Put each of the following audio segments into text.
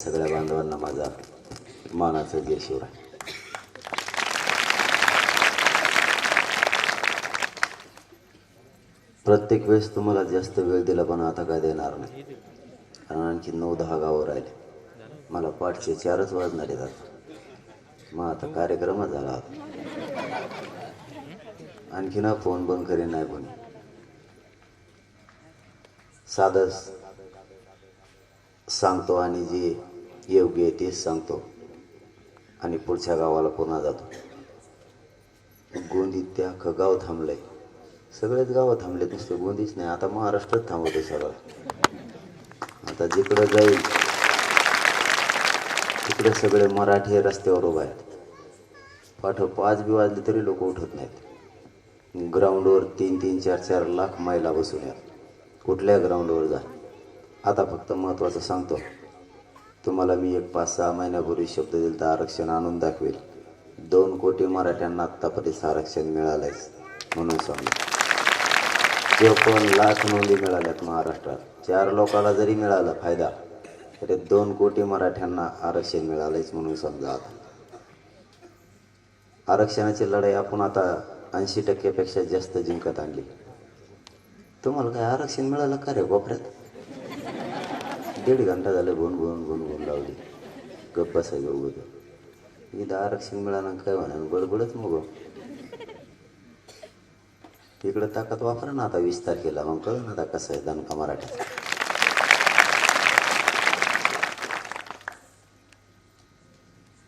सगळ्या बांधवांना माझा मानाचा जय शिवराय प्रत्येक वेळेस तुम्हाला जास्त वेळ दिला पण आता काय देणार नाही. कारण आणखी नऊ दहा गावं राहिले. मला पाठचे चारच वाजणारे येतात मग आता कार्यक्रमच झाला आता. आणखी ना फोन बंद करेन नाही कोणी साधं सांगतो आणि जे योग्य आहे तेच सांगतो. आणि पुढच्या गावाला पुन्हा जातो. गोंदीत त्या अख्खं गाव थांबलंय. सगळेच गावं थांबले नुसते गोंदीच नाही. आता महाराष्ट्रात थांबवते सगळं. आता जिकडं जाईल तिकडे सगळे मराठी रस्त्यावर उभा आहेत. पाठ पाच बी वाजले तरी लोक उठत नाहीत. ग्राउंडवर तीन तीन चार चार लाख मैला बसून यात कुठल्या ग्राउंडवर जा. आता फक्त महत्त्वाचं सांगतो तुम्हाला मी एक पाच सहा महिन्यापूर्वी शब्द दिला तर आरक्षण आणून दाखवेल. दोन कोटी मराठ्यांना आत्तापर्यंत आरक्षण मिळालंयच म्हणून सांगू. चोपन्न लाख नोंदी मिळाल्यात महाराष्ट्रात चार लोकाला जरी मिळाला फायदा तरी दोन कोटी मराठ्यांना आरक्षण मिळालंच म्हणून समजा आता. आरक्षणाची लढाई आपण आता ऐंशी टक्क्यापेक्षा जास्त जिंकत आणली. तुम्हाला काय आरक्षण मिळालं का रे कोपऱ्यात? दीड घंटा झालं गुण गुण गुण गुण लावली. गप्प बसायचं उगं इथं आरक्षण मिळालं काय म्हणा गडबडच मग. तिकडं ताकद वापरा ना आता वीस तारखेला. मग कळ ना आता कसं आहे दणका मराठीत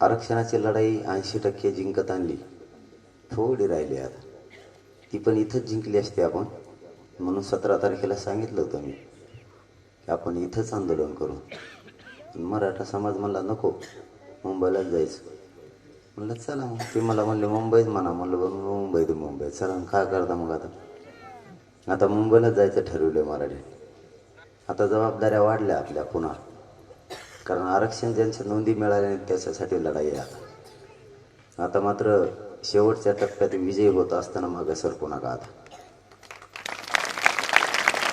आरक्षणाची लढाई ऐंशी टक्के जिंकत आणली. थोडी राहिली आता. ती पण इथंच जिंकली असते आपण. म्हणून सतरा तारखेला सांगितलं होतं मी. आपण इथंच आंदोलन करू. मराठा समाज म्हणला नको मुंबईलाच जायचं. म्हणलं चला मग. ते मला म्हणले मुंबईच म्हणा. म्हणलं मुंबई ते मुंबई चला काय करता मग आता? आता मुंबईलाच जायचं ठरवलं मराठी. आता जबाबदाऱ्या वाढल्या आपल्या पुन्हा. कारण आरक्षण ज्यांच्या नोंदी मिळाल्या त्याच्यासाठी लढाई आहे आता. आता मात्र शेवटच्या टप्प्यात विजय होत असताना मागे सरकू नका आता.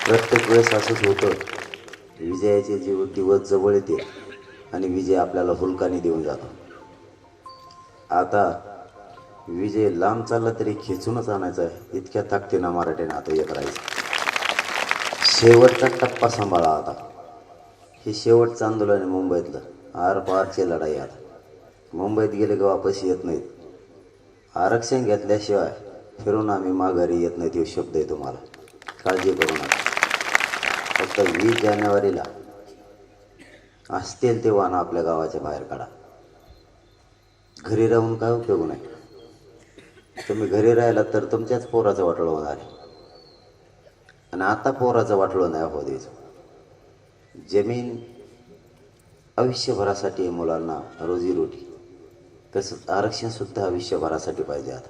प्रत्येक वेळेस असंच होतं. विजयाचे जे दिवस जवळ येते आणि विजय आपल्याला हुलकाने देऊन जातो. आता विजय लांब चालला तरी खेचूनच आणायचा आहे. इतक्या ताकदीनं मराठीनं आता येत राहायचं शेवटचा टप्पा सांभाळा आता. हे शेवटचं आंदोलन आहे मुंबईतलं. आर पारची लढाई आता. मुंबईत गेले की वापस येत नाहीत. आरक्षण घेतल्याशिवाय फिरून आम्ही माघारी येत नाहीत हे शब्द आहे तुम्हाला. काळजी करू नका. फक्त वीस जानेवारीला. असतील ते वाहनं आपल्या गावाच्या बाहेर काढा. घरी राहून काय उपयोग नाही. तुम्ही घरी राहिला तर तुमच्याच पोराचं वाटलं होणार आहे. आणि आता पोराचं वाटलं नाही हो द्यायचं. जमीन आयुष्यभरासाठी आहे मुलांना रोजीरोटी. तसंच आरक्षणसुद्धा आयुष्यभरासाठी पाहिजे आता.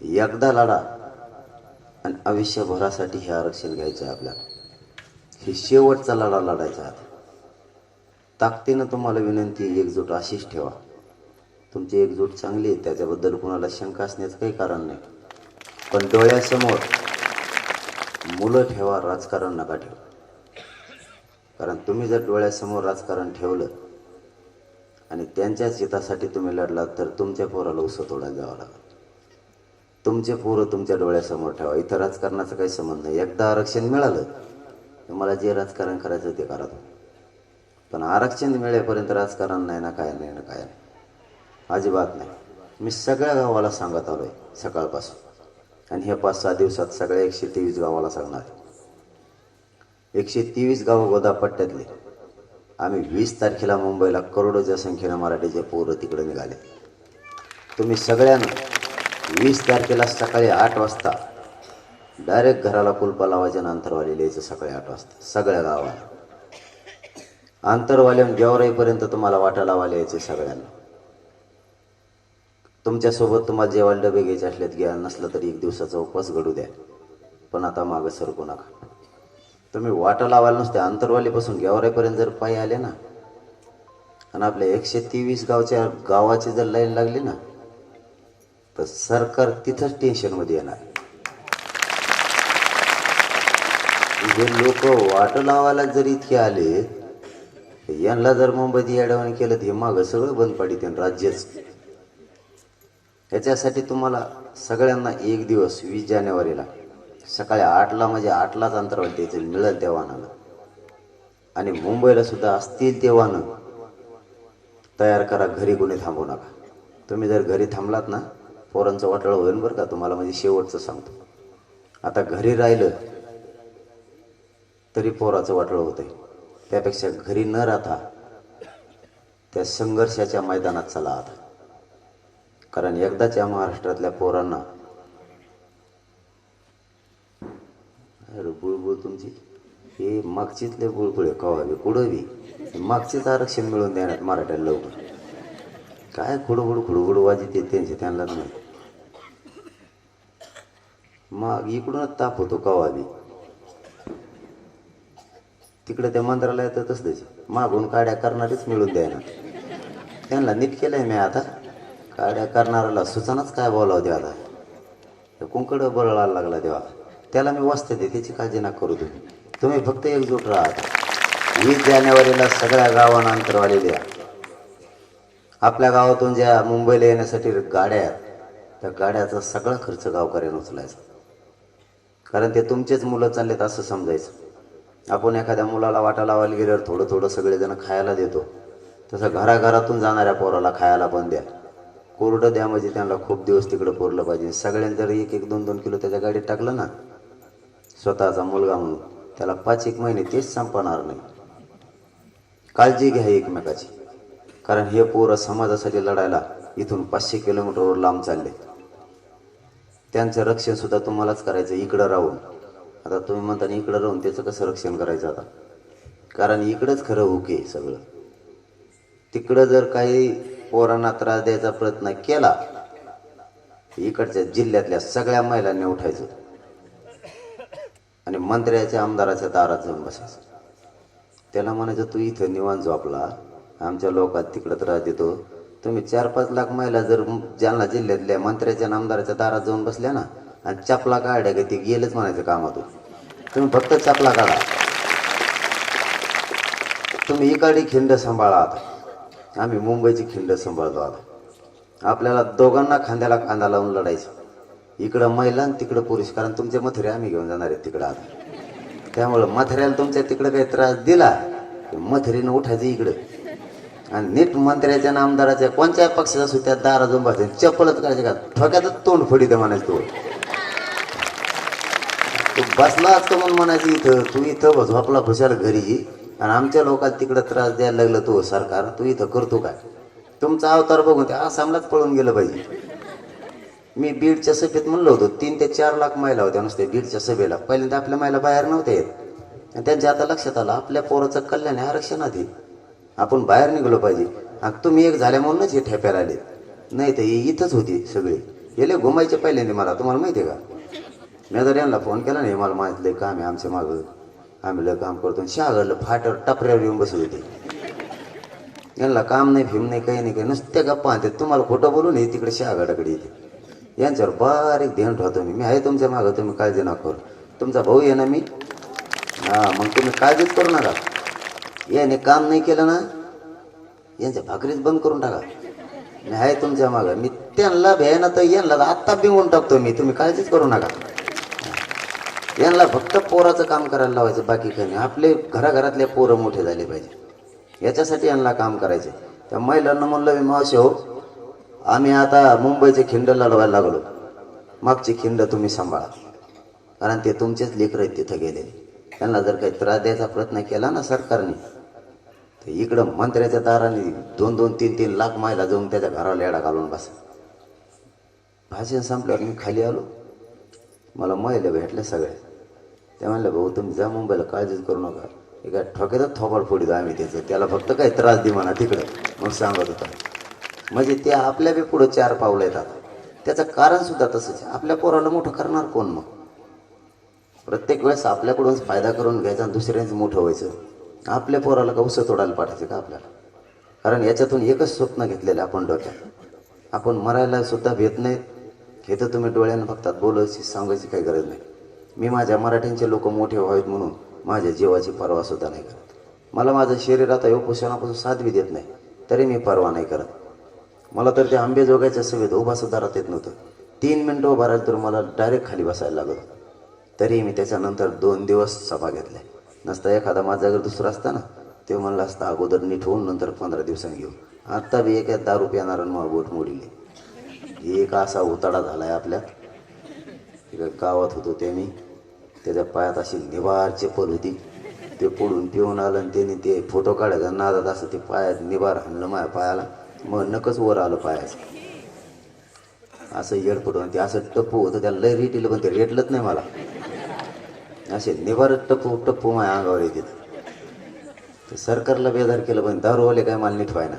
एकदा लढा आणि आयुष्यभरासाठी हे आरक्षण घ्यायचं आहे आपल्याला. हे शेवटचा लढा लढायचा आता. ताकदीनं तुम्हाला विनंती एकजूट अशीच ठेवा. तुमची एकजूट चांगली आहे त्याच्याबद्दल कुणाला शंका असण्याचं काही कारण नाही. पण डोळ्यासमोर मुलं ठेवा राजकारण नका ठेवा. कारण तुम्ही जर डोळ्यासमोर राजकारण ठेवलं आणि त्यांच्याच हितासाठी तुम्ही लढलात तर तुमच्या पोराला उसं तोडायला जावं लागेल. तुमचे पोरं तुमच्या डोळ्यासमोर ठेवा. इथं राजकारणाचा काही संबंध नाही. एकदा आरक्षण मिळालं मला जे राजकारण करायचं ते करा पण आरक्षण मिळेपर्यंत राजकारण नाही ना काय नाही ना काय नाही. अजिबात नाही. मी सगळ्या गावाला सांगत आलो आहे सकाळपासून. आणि हे पाच सहा दिवसात सगळ्या एकशे तेवीस गावाला सांगणार एकशे तेवीस गावं गोदापट्ट्यातले. आम्ही वीस तारखेला मुंबईला करोडोच्या संख्येनं मराठीचे पोरं तिकडे निघाले. तुम्ही सगळ्यांना वीस तारखेला सकाळी आठ वाजता डायरेक्ट घराला कुलपा लावायच्या अंतरवाली लिहायचं सकाळी आठ वाजता. सगळ्या गावाला. आंतरवाल्या गेवराईपर्यंत तुम्हाला वाटा लावायला यायचे सगळ्यांना. तुमच्यासोबत तुम्हाला जेवायला डबे घ्यायचे असलेत घ्या नसलं तरी एक दिवसाचा उपवास घडू द्या. पण आता मागं सरकू नका. तुम्ही वाटा लावायला नसते अंतरवालीपासून गेवराईपर्यंत जर पायी आले ना आणि आपल्या एकशे तेवीस गावच्या गावाची जर लाईन लागली ना तर सरकार तिथंच टेन्शनमध्ये येणार. हे लोक वाट लावायला जर इतके आले यांना जर मुंबईत येडवण केलं तर हे मागं सगळं बंद पाडित राज्यच. याच्यासाठी तुम्हाला सगळ्यांना एक दिवस वीस जानेवारीला सकाळी आठला म्हणजे आठलाच अंतरावर द्यायचं मिळेल त्या वाहनाला. आणि मुंबईला सुद्धा असतील ते वाहनं तयार करा घरी कोणी थांबू नका. तुम्ही जर घरी थांबलात ना पोरांचं वाटळ होईल बरं का तुम्हाला म्हणजे शेवटचं सांगतो. आता घरी राहिलं तरी पोराचं वाटलं होतं त्यापेक्षा घरी न राहता त्या संघर्षाच्या मैदानात चला आता. कारण एकदाच या महाराष्ट्रातल्या पोरांना अरे बुळबुळ तुमची. हे मागचीतले बुळबुळे कवावी कुडवी मागचीच आरक्षण मिळून देण्यात मराठ्याला लवकर. काय खुडबुड खुडबुड वाजित त्यांचे त्यांनाच नाही. मग इकडूनच ताप होतो कवाबी तिकडे त्या मंत्रालयात द्यायचं मागून काड्या करणारीच मिळून द्यायना त्यांना नीट केलंय मी आता. काड्या करणाऱ्याला सूचनाच काय बोलावं देवाला आता. त्या कुंकड बळायला लागला देवा. त्याला मी वाचते दे त्याची काळजी ना करू तुम्ही. तुम्ही फक्त एकजूट राहा वीस जानेवारीला सगळ्या गावांना अंतरवाली द्या. आपल्या गावातून ज्या मुंबईला येण्यासाठी गाड्या आहेत त्या गाड्याचा सगळा खर्च गावकऱ्यानं उचलायचा. कारण ते तुमचेच मुलं चाललेत असं समजायचं. आपण एखाद्या मुलाला वाटा लावायला गेल्यावर थोडं थोडं सगळेजण खायला देतो. तसं घराघरातून जाणाऱ्या पोराला खायला पण द्या. कोरडं द्या म्हणजे त्यांना खूप दिवस तिकडं पुरलं पाहिजे. सगळ्यांनी जर एक एक दोन दोन किलो त्याच्या गाडीत टाकलं ना स्वतःचा मुलगा म्हणून त्याला पाच एक महिने तेच संपणार नाही. काळजी घ्या एकमेकाची. कारण हे पोरं समाजासाठी लढायला इथून पाचशे किलोमीटरवर लांब चालले त्यांचं रक्षण सुद्धा तुम्हालाच करायचं इकडं राहून. आता तुम्ही म्हणता इकडं राहून त्याचं कसं रक्षण करायचं आता? कारण इकडंच खरं ओके सगळं. तिकडं जर काही पोरांना त्रास द्यायचा प्रयत्न केला इकडच्या जिल्ह्यातल्या सगळ्या महिलांनी उठायचं. आणि मंत्र्याच्या आमदाराच्या दारात जाऊन बसायचं. त्याला म्हणायचं तू इथं निवांत झोपला. आमच्या लोकात तिकडं त्रास देतो. तुम्ही चार पाच लाख महिला जर जालना जिल्ह्यातल्या मंत्र्याच्या आमदाराच्या दारात जाऊन बसल्या ना आणि चपला काढ्या का ते गेलंच म्हणायचं कामातून. तुम्ही फक्त चपला काढा. तुम्ही इकडे खिंड सांभाळा आता. आम्ही मुंबईची खिंड सांभाळतो आता. आपल्याला दोघांना खांद्याला खांदा लावून लढायचं. इकडं महिला आणि तिकडं पुरुष कारण तुमचे मथुरे आम्ही घेऊन जाणार आहे तिकडं आता. त्यामुळं मथऱ्याला तुमच्या तिकडं काही त्रास दिला की उठायचं इकडं. आणि नीट मंत्र्याच्या आणि आमदाराच्या कोणत्या पक्षाचा असू त्या दारा जाऊन बसायचं. चप्पलच करायचे का? ठोक्यातच तोंड फोडी म्हणायचं तो. तू बसला असतो म्हणून म्हणायचं इथं तू इथं भजवापला खुशाल घरी आणि आमच्या लोकांना तिकडं त्रास द्यायला लागलं तू सरकार तू इथं करतो काय? तुमचा अवतार बघून त्या आसामलाच पळून गेलं पाहिजे. मी बीडच्या सभेत म्हणलं होतो तीन ते चार लाख महिला होत्या नुसते बीडच्या सभेला. पहिल्यांदा आपल्या महिला बाहेर नव्हत्या येत. आणि त्यांच्या आता लक्षात आलं आपल्या पोराचं कल्याण हे आरक्षणात आहे आपण बाहेर निघलो पाहिजे. आणि तुम्ही एक झाल्या म्हणूनच हे ठेप्याला आले नाही तर ही इथंच होती सगळी. गेले घुमायचे पहिल्यांदा मला तुम्हाला माहिती आहे का? मी जर यांना फोन केला नाही मला माहितलं काम आहे आमच्या मागं. आम्ही लय काम करतो. आणि फाट्यावर टपऱ्यावर येऊन बसत होते. यांना काम नाही फिम नाही काही नाही काही नुसत्या गप्पा आणते तुम्हाला खोटं बोलून हे तिकडे शहागडाकडे येते. यांच्यावर बारीक ध्यान ठेवतो मी. मी आहे तुमच्या मागं तुम्ही काळजी नका करू. तुमचा भाऊ आहे ना मी? हा मग तुम्ही काळजीच करू नका. याने काम नाही केलं ना यांच्या भाकरीच बंद करून टाका. मी आहे तुमच्या मागं. मी त्यांना भ्यायना तर यांना आत्ता बिंगून टाकतो मी. तुम्ही काळजीच करू नका. यांना फक्त पोराचं काम करायला लावायचं बाकी काही नाही. आपले घराघरातले पोरं मोठे झाले पाहिजे. याच्यासाठी यांना काम करायचे त्या महिलांना म्हणलं मी मावशी हो आम्ही आता मुंबईचे खिंड लढवायला लागलो. मागची खिंड तुम्ही सांभाळा. कारण ते तुमचेच लेकर आहेत तिथं गेलेले. त्यांना जर काही त्रास द्यायचा प्रयत्न केला ना सरकारने तर इकडं मंत्र्याच्या दाराने दोन दोन तीन तीन लाख महिला जाऊन त्याच्या घराला येडा घालून बसा. भाषण संपल्यावर मी खाली आलो. मला महिला भेटल्या सगळ्या. ते म्हणलं भाऊ तुम्ही जा मुंबईला काळजीच करू नका. एका ठोक्यातच थोपाड फोडीतो आम्ही त्याचं. त्याला फक्त काही त्रास दे म्हणा तिकडं मग सांगत होता. म्हणजे ते आपल्या बी पुढं चार पावलं येतात. त्याचं कारणसुद्धा तसंच आपल्या पोराला मोठं करणार कोण मग? प्रत्येक वेळेस आपल्याकडूनच फायदा करून घ्यायचा आणि दुसऱ्यांचं मोठं व्हायचं. आपल्या पोराला का उसं तोडायला पाठायचं का आपल्याला? कारण याच्यातून एकच स्वप्न घेतलेलं आहे आपण डोक्यात. आपण मरायला सुद्धा भेट नाहीत. हे तर तुम्ही डोळ्यानं बघतात बोलायची सांगायची काही गरज नाही. मी माझ्या मराठ्यांचे लोक मोठे व्हावेत म्हणून माझ्या जीवाची पर्वा सुद्धा नाही करत. मला माझं शरीर आता उपोषणापासून साथ बी देत नाही तरी मी पर्वा नाही करत. मला तर त्या आंबे सभेत उभा सुद्धा राहत येत नव्हतं. तीन मिनटं उभा राहिलं तर मला डायरेक्ट खाली बसायला लागत तरी मी त्याच्यानंतर दोन दिवस सभा घेतल्या. नसता एखादा माझा जर दुसरा असता ना ते म्हणला असतं अगोदर नीट होऊन नंतर पंधरा दिवसांनी घेऊ. आत्ता बी एक दारू पिणार मला बोट मोडीले. एक असा उताडा आहे आपल्यात एका गावात होतो ते मी. त्याच्या पायात अशी निबार चप्पल होती. ते पडून पिऊन आलं आणि त्याने ते फोटो काढायचा नादात असं ते पायात निबार हाणलं माझ्या पायाला. मग नकच वर आलं पायाचं. असं येडपट ते असं टप्पू होतं. त्याला लय रेटिलं पण ते रेटलंच नाही मला. असे निबार टप्पू टप्पू माझ्या अंगावर येते ते सरकारला बेदार केलं पण दारूवाले काय मला नीट व्हायना.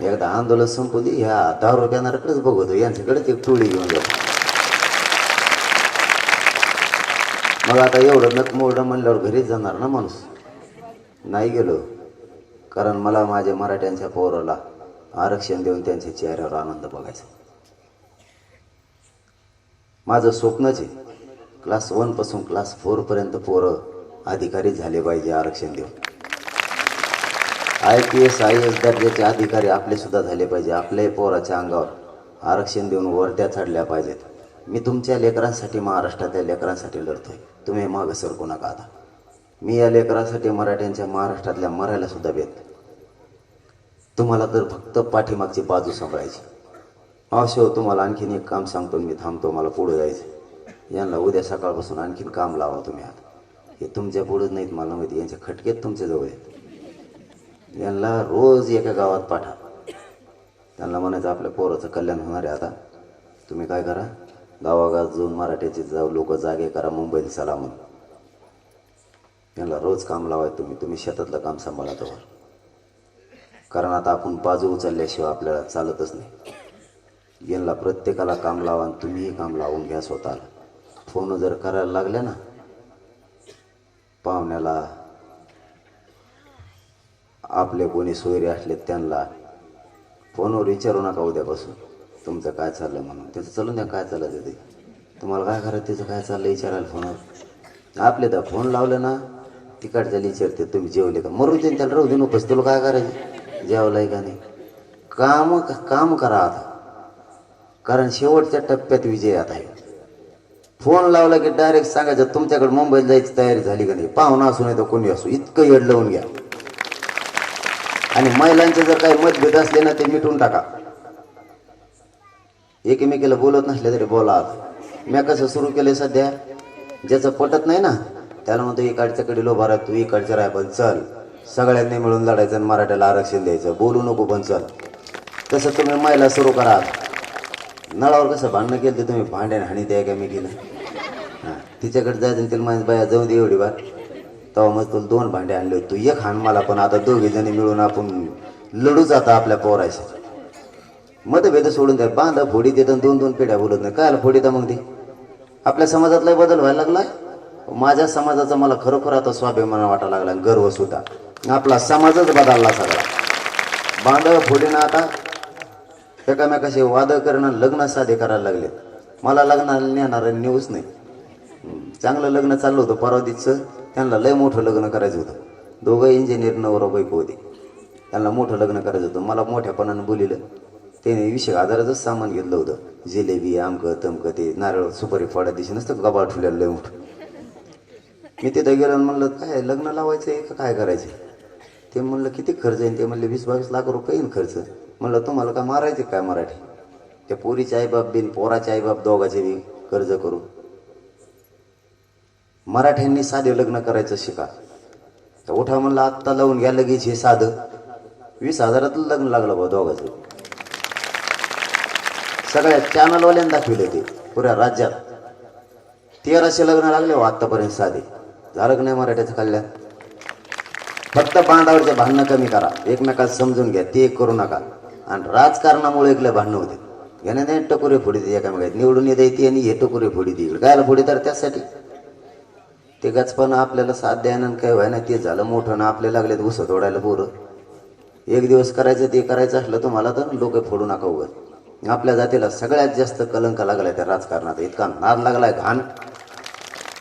एकदा आंदोलन संपू दे ह्या दारू देणाऱ्याकडेच बघतो. यांच्याकडेच एक टोळी घेऊन जातो मग आता एवढं नक मोडं म्हणल्यावर घरीच जाणार ना माणूस. नाही गेलो. कारण मला माझ्या मराठ्यांच्या पोराला आरक्षण देऊन त्यांच्या चेहऱ्यावर आनंद बघायचा. माझं स्वप्नच आहे. क्लास वनपासून क्लास फोरपर्यंत पोरं अधिकारी झाले पाहिजे आरक्षण देऊन. I P S I S दर्जाचे अधिकारी आपले सुद्धा झाले पाहिजे. आपल्याही पोराच्या अंगावर आरक्षण देऊन वरत्या चढल्या पाहिजेत. मी तुमच्या लेकरांसाठी महाराष्ट्रातल्या लेकरांसाठी लढतोय. तुम्ही मागं सरकू नका आता. मी या लेकरांसाठी मराठ्यांच्या महाराष्ट्रातल्या मरायला सुद्धा भेट. तुम्हाला तर फक्त पाठीमागची बाजू सांभाळायची. अशो तुम्हाला आणखीन एक काम सांगतो मी थांबतो मला पुढे जायचं यांना उद्या सकाळपासून आणखीन काम लावा तुम्ही आता. हे तुमच्या पुढेच नाहीत मला माहिती यांचे खटकेत तुमच्या जवळ आहेत. यांना रोज एका गावात पाठा. त्यांना म्हणायचं आपल्या पोराचं कल्याण होणार आहे आता. तुम्ही काय करा? गावागावात जाऊन मराठ्याचे जाऊ लोक जागे करा मुंबईत चला म्हणून. यांना रोज काम लावाय तुम्ही तुम्ही शेतातलं काम सांभाळा तर कारण आता आपण बाजू उचलल्याशिवाय आपल्याला चालतच नाही. यांना प्रत्येकाला काम लावा आणि तुम्हीही काम लावून घ्या स्वतःला. फोन जर करायला लागल्या ना पाहुण्याला आपले कोणी सोयरे असले त्यांना फोनवर विचारू नका उद्यापासून. तुमचं काय चाललं म्हणून? त्याचं चालून द्या काय चाललं ते तुम्हाला काय करायचं? त्याचं काय चाललं विचारायला फोनवर. आपले तर फोन लावलं ना तिकडच्याला विचारते तुम्ही जेवले का? मरू दे त्याला राहू दे नकोस तुला काय करायचं? जेवलंय का नाही? काम काम करा आता. कारण शेवटच्या टप्प्यात विजय आता आहे. फोन लावला की डायरेक्ट सांगायचं तुमच्याकडे मुंबईला जायची तयारी झाली का नाही? पाहुणा असू नाही तर कोणी असू. इतकं येड लावून घ्या. आणि महिलांचे जर काही मतभेद असले ना ते मिटून टाका. एकमेकीला बोलत नसले तरी बोला. मी कसं सुरू केलंय सध्या? ज्याचं पटत नाही ना त्याला म्हणतो इकडच्या कडे लोभार आहे तू इकडच्या राय पण चल. सगळ्यांनी मिळून लढायचं आणि मराठ्याला आरक्षण द्यायचं. बोलू नको पण चल. तसं तुम्ही महिला सुरू करा. नळावर कसं भांडणं केलं ते तुम्ही? भांड्याने हाणी द्या का मी गेलं हां तिच्याकडे जायचं तिला माझ्या बाया जाऊ दे एवढी बार. तेव्हा मग तुला दोन भांडे आणले होते. तू एक हाण मला पण आता दोघी जणी मिळून आपण लढूच आता आपल्या पोराशी. मतभेद सोडून द्या. बांधा फोडी देत दोन दोन पिढ्या बोलत नाही. काय फोडी मग ते? आपल्या समाजातला बदल व्हायला लागला माझ्या समाजाचा मला खरोखर आता स्वाभिमान वाटायला लागला गर्व सुद्धा. आपला समाजच बदलला सगळा. बांधव फोडीनं आता एकामेकाशी वाद करणं लग्न साधे करायला लागले मला लग्नाला नेणार न्यूज नाही. चांगलं लग्न चाललं होतं परवादीचं त्यांना लय मोठं लग्न करायचं होतं. दोघं इंजिनियर नवरा बायको होते. त्यांना मोठं लग्न करायचं होतं. मला मोठ्यापणानं बोलिलं. त्याने विषय एक सामान घेतलं होतं. जिलेबी आमकं तमकं ते नारळ सुपारी फोडा दिशी नसतं गबाळ ठुल्याला लय मोठं मी तिथं गेलो आणि म्हणलं काय लग्न लावायचं आहे का काय करायचं ते म्हणलं किती खर्च येईल ते म्हणले वीस बावीस लाख रुपये येईल खर्च. म्हणलं तुम्हाला काय मारायचे काय मराठी? त्या पोरीचे आईबाप बिन पोराचे आईबाप दोघाचे बी कर्ज करू मराठ्यांनी साधे लग्न करायचं शिका. तर उठा म्हणलं आत्ता लावून घ्या लगेच हे साधं. वीस हजारातलं लग्न लागलं बा दोघाचं. सगळ्या चॅनलवाल्यांनी दाखविले ते पुऱ्या राज्यात. तेराशे लग्न लागले हो आत्तापर्यंत साधे. झालं की नाही मराठ्याचं कल्याण? फक्त बांधावरचे भांडणं कमी करा. एकमेकात समजून घ्या ते करू नका. आणि राजकारणामुळे इकडे भांडणं होते. याने नाही टकोरे फोडी दे एकामेकात निवडून येते आणि हे टकोरे फोडी दे गायला फोडी तर त्यासाठी. ते गचपणं आपल्याला साथ द्यायनं काय व्हायना ते झालं मोठं ना आपले लागले उसं तोडायला पोरं. एक दिवस करायचं ते करायचं असलं तुम्हाला तर लोक फोडू नका उगत आपल्या जातीला सगळ्यात जास्त कलंक लागलाय त्या राजकारणात इतका नाद लागलाय घाण.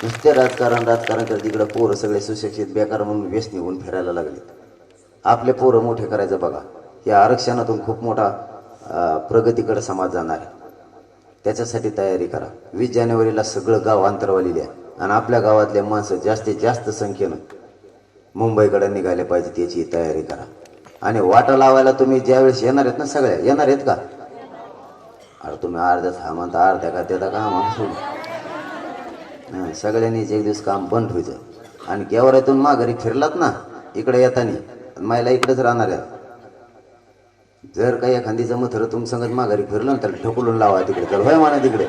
नुसते राजकारण राजकारण करत इकडं पोरं सगळे सुशिक्षित बेकार म्हणून व्यसनी होऊन फिरायला लागले आपले पोरं मोठे करायचं बघा. या आरक्षणातून खूप मोठा प्रगतीकडे समाज जाणार आहे. त्याच्यासाठी तयारी करा. वीस जानेवारीला सगळं गाव अंतरवाली द्या आणि आपल्या गावातले माणसं जास्तीत जास्त संख्येनं मुंबईकडे निघाले पाहिजे त्याची तयारी करा. आणि वाटा लावायला तुम्ही ज्यावेळेस येणार आहेत ना सगळ्या येणार आहेत का? अरे तुम्ही अर्ध्याच हा म्हणता अर्ध्या का त्याचा का म्हणून सोडून सगळ्यांनीच एक दिवस काम बंद व्हायचं आणि गेवरातून माघारी फिरलात ना इकडे येताना मायला इकडेच राहणार आहे. जर काही एखादीचं मथर तुम संगत माघारी फिरलं ना तर ढकलून लावा तिकडे तर होय म्हणा तिकडे.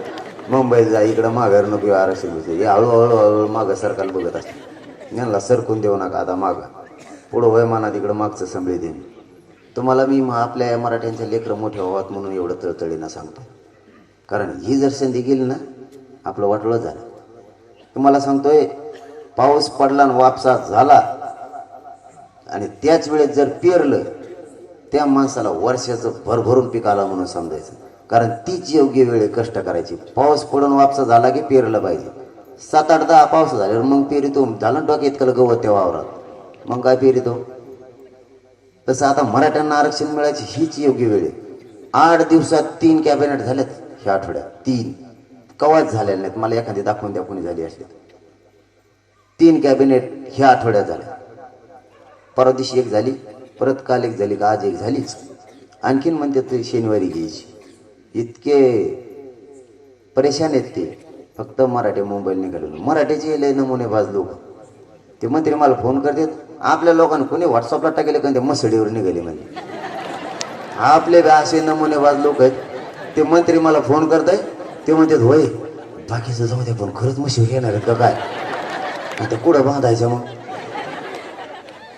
मुंबईत जा इकडं माघार नको आरक्षण भेटते हे हळूहळू हळूहळू मागं सरकार बघत असते यांना सरकून देऊ नका आता मागं पुढं होय म्हणा तिकडं मागचं संभळी देईन. तुम्हाला मी म- आपल्या या मराठ्यांच्या लेकरं मोठे व्हावात म्हणून एवढं तळतळीनं सांगतो कारण ही जर संधी गेली ना आपलं वाटलं झालं. तुम्हाला सांगतोय पाऊस पडला आणि वापसा झाला. आणि त्याच वेळेस जर पेरलं त्या माणसाला वर्षाचं भरभरून पीक आला म्हणून समजायचं. कारण तीच योग्य वेळ कष्ट करायची. पाऊस पडून वापसा झाला की पेरलं पाहिजे. सात आठ दहा पाऊस झाल्यावर मग पेरितो. झालं ना डोक्यात कल गवत त्या वावरात. मग काय पेरितो? तसं आता मराठ्यांना आरक्षण मिळायची हीच योग्य वेळ आहे. आठ दिवसात तीन कॅबिनेट झाल्यात ह्या आठवड्यात. तीन. कवाच झालेल्या नाहीत. मला एखादी दाखवून द्या कोणी झाली असली. तीन कॅबिनेट ह्या आठवड्यात झाल्या. परवा दिवशी एक झाली परत काल एक झाली का आज एक झालीच. आणखीन म्हणते ते शनिवारी घ्यायची. इतके परेशान आहेत ते. फक्त मराठी मुंबईला निघाले मराठीचे लय नमुने बाज लोक ते मंत्री मला फोन करतात आपल्या लोकांना कोणी व्हॉट्सअपला टाकले का ते मसडीवर निघाले म्हणजे आपले बी असे नमुनेबाज लोक आहेत. ते मंत्री मला फोन करताय. ते म्हणतात होय बाकीचं जाऊ दे पण खरंच मशीवर येणार का काय? आता कुठं बांधायचं मग?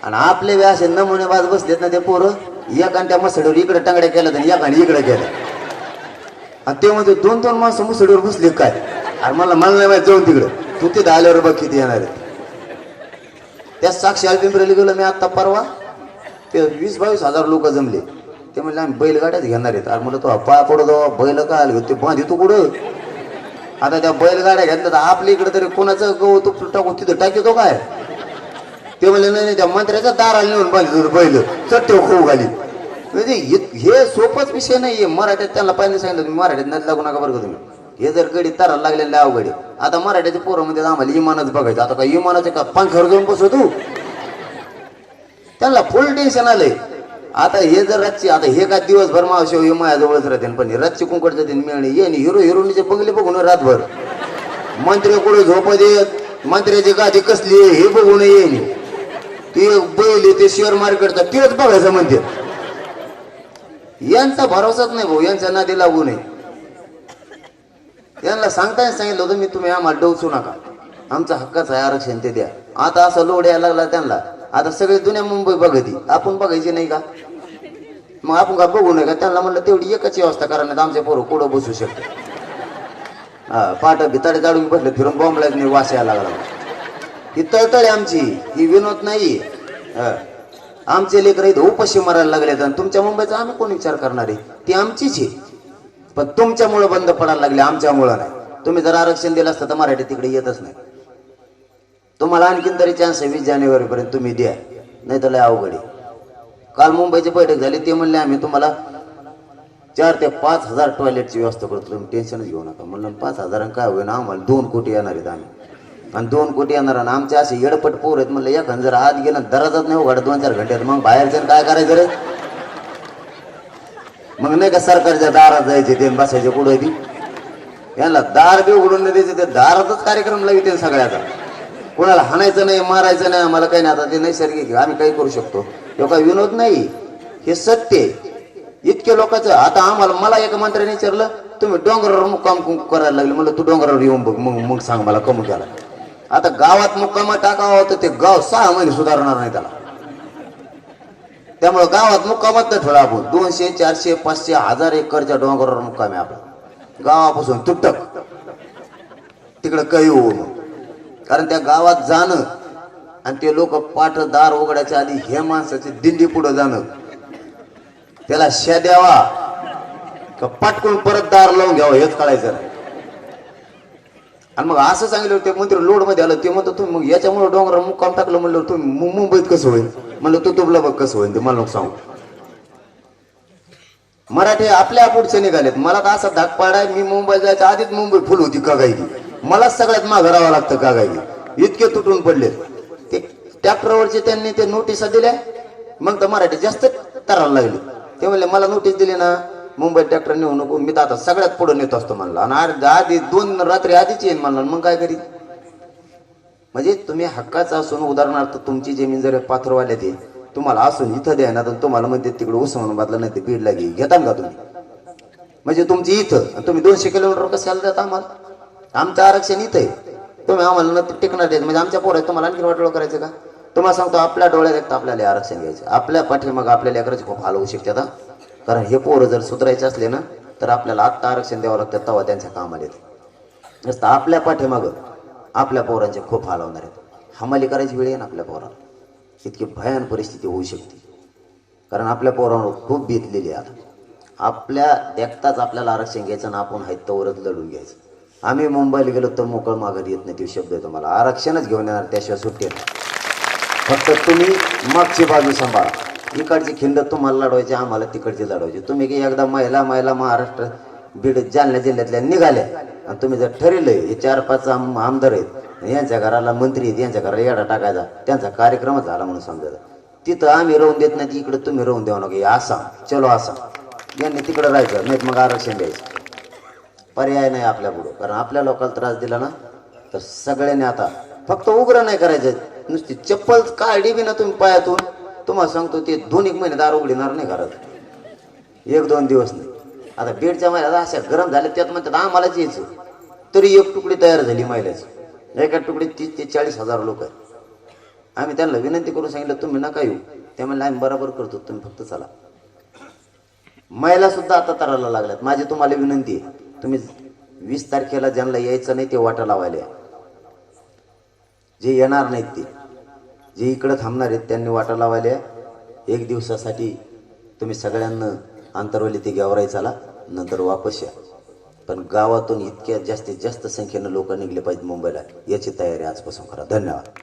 आणि आपले बी असे नमुने बाज बसलेत ना ते पोरं एकांच्या मसडीवर इकडे टांगड्या केल्या तर एकाने इकडे केल्या. आणि ते म्हणजे दोन दोन माणसं मुसडीवर बसले काय? अरे मला मला नाही माहिती जाऊन तिकडं. तू तिथं आल्यावर बघ किती येणार आहे त्या साक्षी पिंपरीला गेलो मी आत्ता परवा. ते वीस बावीस हजार लोक जमले. ते म्हणले आम्ही बैलगाड्याच घेणार आहेत. अरे म्हणलं तो पाय पडत बैल का आले ते बांध तू कुठं? आता त्या बैलगाड्या घेतल्या तर आपल्या इकडे तरी कोणाचं गहू तो टाकू तिथं टाकतो काय? ते म्हणले नाही नाही, त्या दार आले नेऊन बांधले बैल. चट्टे खाऊ घाली. म्हणजे हे- हे सोपंच विषय नाहीये. मराठ्यात त्यांना पाहिजे सांगितलं तुम्ही मराठ्यात नाही लागू नका बरं का तुम्ही. हे जर गडी ताराला लागलेले अवघड आहे. आता मराठ्याच्या पोरामध्ये आम्हाला इमानच बघायचं. आता काय इमानाचे का? पंखावर जाऊन बसव तू? त्यांना फुल टेन्शन आलंय. आता हे जर रातची आता हे काय दिवसभर मावशी हे माझ्याजवळच राहते पण रातची कुंकड जाते मिळणे. ये नाही हिरो हिरोनीचे बंगले बघून रातभर. मंत्री कुठे झोप देत मंत्र्याची गादी कसली आहे? हे बघून ये ते बैल ते शेअर मार्केटचा तेच बघायचं म्हणते. यांचा भरोसाच नाही भाऊ यांच्या नादी लागू नये. यांना सांगताना सांगितलं होतं मी तुम्ही आम्हाला डोचू नका. आमचा हक्काचं आहे आरक्षण ते द्या. आता असा लोड यायला लागला त्यांना. आता सगळे दुनिया मुंबई बघती. आपण बघायची नाही का? मग आपण का बघू नये का त्यांना म्हणलं तेवढी एकच व्यवस्था करा नाही तर आमचे पोरं कुठं बसू शकतो हा पाठ भिताडे जाडून बसले फिरून बॉम्बलाच नाही वास यायला लागला. ही तळतळ आमची ही विनोद नाही आमचे लेकर इथं उपाशी मारायला लागले आणि तुमच्या मुंबईचा आम्ही कोण विचार करणार आहे? ती आमचीच आहे. पण तुमच्यामुळं बंद पडायला लागले आमच्यामुळं नाही. तुम्ही जर आरक्षण दिलं असतं तर मराठी तिकडे येतच नाही. तुम्हाला आणखीन तरी चान्स आहे वीस जानेवारीपर्यंत तुम्ही द्या नाही तर लय अवघड आहे. काल मुंबईची बैठक झाली ते म्हणले आम्ही तुम्हाला चार ते पाच हजार टॉयलेटची व्यवस्था करतो तुम्ही टेन्शनच घेऊ नका म्हणलं. पाच हजार काय होईना आम्हाला दोन कोटी येणार आहेत आम्ही. आणि दोन कोटी येणार आणि आमचे असे येडपट पोर आहेत म्हणलं एखादं जर आत गेलं दराजात नाही उघडा दोन चार घंट्यात मग बाहेरच्या काय करायचं रे? मग नाही का सरकारच्या दारात जायचे ते बसायचे कुठं ती? यांना दार बी उघडून नाही द्यायचे ते दारातच कार्यक्रम लाविते सगळ्याचा. कोणाला हाणायचं नाही मारायचं नाही आम्हाला काही नाही. आता ते नैसर्गिक आम्ही काही करू शकतो. तो काही विनोद नाही. हे सत्य आहे. इतके लोकांचं आता आम्हाला मला एका मंत्र्याने विचारलं तुम्ही डोंगरावर मुक्काम करायला लागले. म्हणलं तू डोंगरावर येऊन बघ मग मग सांग मला कमू केला आता गावात मुक्कामा टाकावा होतं ते गाव सहा महिने सुधारणार नाही त्याला. त्यामुळे गावात मुक्कामात न ठेवला आपण. दोनशे चारशे पाचशे हजार एकरच्या डोंगरावर मुक्काम आहे आपला. गावापासून तुटक. तिकडं काही होऊ कारण त्या गावात जाणं आणि ते लोक पाठ दार उघडायच्या आधी हे माणसाची दिंडी पुढे जाणं त्याला शा द्यावा का पटकून परत दार लावून घ्यावं हेच कळायचं नाही. आणि मग असं सांगितलं ते मंत्री लोडमध्ये आलं ते म्हणतो तुम्ही मग याच्यामुळे डोंगर मुक्काम टाकलं म्हणलं तुम्ही मुंबईत कसं होईल? म्हणलं तू तुबला बघ कसं होईल ते मला नको सांगू. मराठी आपल्या पुढचे निघालेत. मला तर असा धाक पाडाय मी मुंबई जायच्या आधीच मुंबई फुल होती का मला मलाच सगळ्यात माग राहावं लागतं का इतके तुटून पडले ते ट्रॅक्टरवरचे त्यांनी ते नोटिसा दिल्या. मग तर मराठी जास्त तरायला लागली. ते म्हणले मला नोटीस दिली ना मुंबईत ट्रॅक्टर नेऊ नको मी तर आता सगळ्यात पुढे नेत असतो म्हणला. आणि अर्ध्या आधी दोन रात्री आधीच येईन म्हणला मग काय करीत म्हणजे तुम्ही हक्काचा असून उदाहरणार्थ तुमची जमीन जर पाथरवाल्या ते तुम्हाला असून इथं द्या ना तर तुम्हाला म्हणते तिकडे उस्मानाबादला नाही ते बीडला घे घेता का तुम्ही? म्हणजे तुमची इथं तुम्ही दोनशे किलोमीटर कशाला देता आम्हाला? आमचं आरक्षण इथं आहे. तुम्ही आम्हाला न टिकणार देत म्हणजे आमच्या पोरात तुम्हाला आणखी वाटोळ करायचं का? तुम्हाला सांगतो आपल्या डोळ्यात एकटं आपल्याला आरक्षण घ्यायचं. आपल्या पाठीमागं आपल्या लेकराचे खूप हाल होऊ शकतात आता कारण हे पोरं जर सुधारायचे असले ना तर आपल्याला आत्ता आरक्षण द्यावं लागतं तेव्हा त्यांच्या कामाला येते. नुसतं आपल्या पाठीमागं आपल्या पोरांचे खूप हाल होणार आहेत. हमाली करायची वेळ आहे ना आपल्या पोराला. इतकी भयान परिस्थिती होऊ शकते. कारण आपल्या पोरांवर खूप बेतलेली आहे आता. आपल्या देखताच आपल्याला आरक्षण घ्यायचं ना आपण हैत्तवरच लढून घ्यायचं. आम्ही मुंबईला गेलो तर मोकळ माघार येत नाही ते शब्द तुम्हाला. आरक्षणच घेऊन येणार त्याशिवाय सुट्टी फक्त तुम्ही मागची बाजू सांभाळा. इकडची खिंड तुम्हाला लढवायची आम्हाला तिकडची लढवायची. तुम्ही की एकदा महिला महिला महाराष्ट्र बीड जालना जिल्ह्यातल्या निघाल्या. आणि तुम्ही जर ठरवलंय हे चार पाच आम आमदार आहेत यांच्या घराला मंत्री आहेत यांच्या घराला येडा टाकायचा त्यांचा कार्यक्रमच झाला म्हणून समजायचा. तिथं आम्ही राहून देत नाही इकडे तुम्ही राहून देऊ नका आसाम चलो आसाम यांनी तिकडे राहायचं नाहीत मग आरक्षण द्यायचं. पर्याय नाही आपल्या पुढं कारण आपल्या लोकांना त्रास दिला ना तर सगळ्यांनी आता फक्त उग्र नाही करायचं नुसती चप्पल काढली बी ना तुम्ही पायातून. तुम्हाला सांगतो ते दोन एक महिने दार उघडणार नाही घरात. एक दोन दिवस नाही. आता बेडच्या महिला अशा गरम झाल्या त्यात म्हणतात आम्हालाच यायचं. तरी एक तुकडी तयार झाली महिलाची. एका तुकडीत तीस ते चाळीस हजार लोक आहेत. आम्ही त्यांना विनंती करून सांगितलं तुम्ही नका येऊ. ते म्हणलं आम्ही बरोबर करतो तुम्ही फक्त चला. महिला सुद्धा आता तरायला लागल्यात. माझी तुम्हाला विनंती आहे तुम्ही वीस तारखेला ज्यांना यायचं नाही ते वाटा लावायला जे येणार नाहीत ते. जे इकडं थांबणार आहेत त्यांनी वाटा लावायला. एक दिवसासाठी तुम्ही सगळ्यांना अंतरवली ते गेवराई चाला नंतर वापस या. पण गावातून इतक्या जास्तीत जास्त संख्येनं लोक निघले पाहिजेत मुंबईला याची तयारी आजपासून करा. धन्यवाद.